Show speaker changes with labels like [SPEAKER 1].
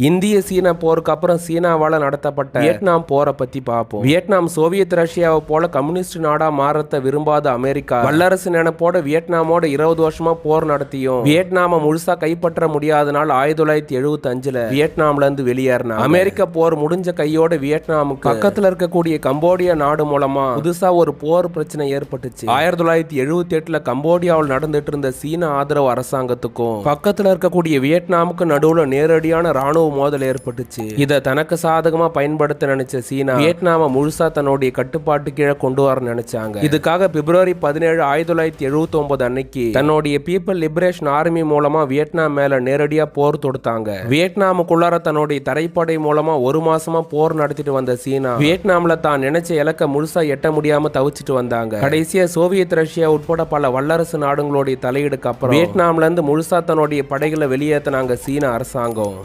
[SPEAKER 1] இந்திய சீன போருக்கு அப்புறம் சீனாவால் நடத்தப்பட்ட வியட்நாம் போரை பத்தி பார்ப்போம். வியட்நாம் சோவியத் ரஷ்யாவை போல கம்யூனிஸ்ட் நாடா மாறத்த விரும்பாத அமெரிக்கா வல்லரசு நினைப்போட வியட்நாமோட இருபது வருஷமா போர் நடத்தியும் வியட்நாம முழுசா கைப்பற்ற முடியாதனால் ஆயிரத்தி தொள்ளாயிரத்தி எழுபத்தி அஞ்சுல வியட்நாம்ல இருந்து வெளியேறினா அமெரிக்க போர் முடிஞ்ச கையோட வியட்நாமுக்கு பக்கத்துல இருக்கக்கூடிய கம்போடியா நாடு மூலமா புதுசா ஒரு போர் பிரச்சனை ஏற்பட்டுச்சு. ஆயிரத்தி தொள்ளாயிரத்தி எழுபத்தி எட்டுல கம்போடியாவில் நடந்துட்டு இருந்த சீன ஆதரவு அரசாங்கத்துக்கும் பக்கத்துல இருக்கக்கூடிய வியட்நாமுக்கு நடுவுல நேரடியான ராணுவ மோதல் ஏற்பட்டுச்சு. இதை தனக்கு சாதகமா பயன்படுத்த நினைச்ச சீனா வியட்நாம முழுசா தன்னுடைய கட்டுப்பாட்டு கீழே கொண்டு வர நினைச்சாங்க. இதுக்காக பிப்ரவரி பதினேழு ஆயிரத்தி தொள்ளாயிரத்தி எழுபத்தி ஒன்பது அன்னைக்கு தன்னுடைய பீப்பிள் லிபரேஷன் ஆர்மி மூலமா வியட்நாம் மேல நேரடியா போர் தொடுத்தாங்க. வியட்நாமுக்குள்ளார தன்னுடைய தரைப்படை மூலமா ஒரு மாசமா போர் நடத்திட்டு வந்த சீனா வியட்நாம்ல தான் நினைச்ச இலக்க முழுசா எட்ட முடியாம தவிச்சிட்டு வந்தாங்க. கடைசியா சோவியத் ரஷ்யா உட்பட பல வல்லரசு நாடுகளுடைய தலையீடுக்கு அப்புறம் வியட்நாம்ல இருந்து முழுசா தன்னுடைய படைகளை வெளியேத்தினாங்க சீன அரசாங்கம்.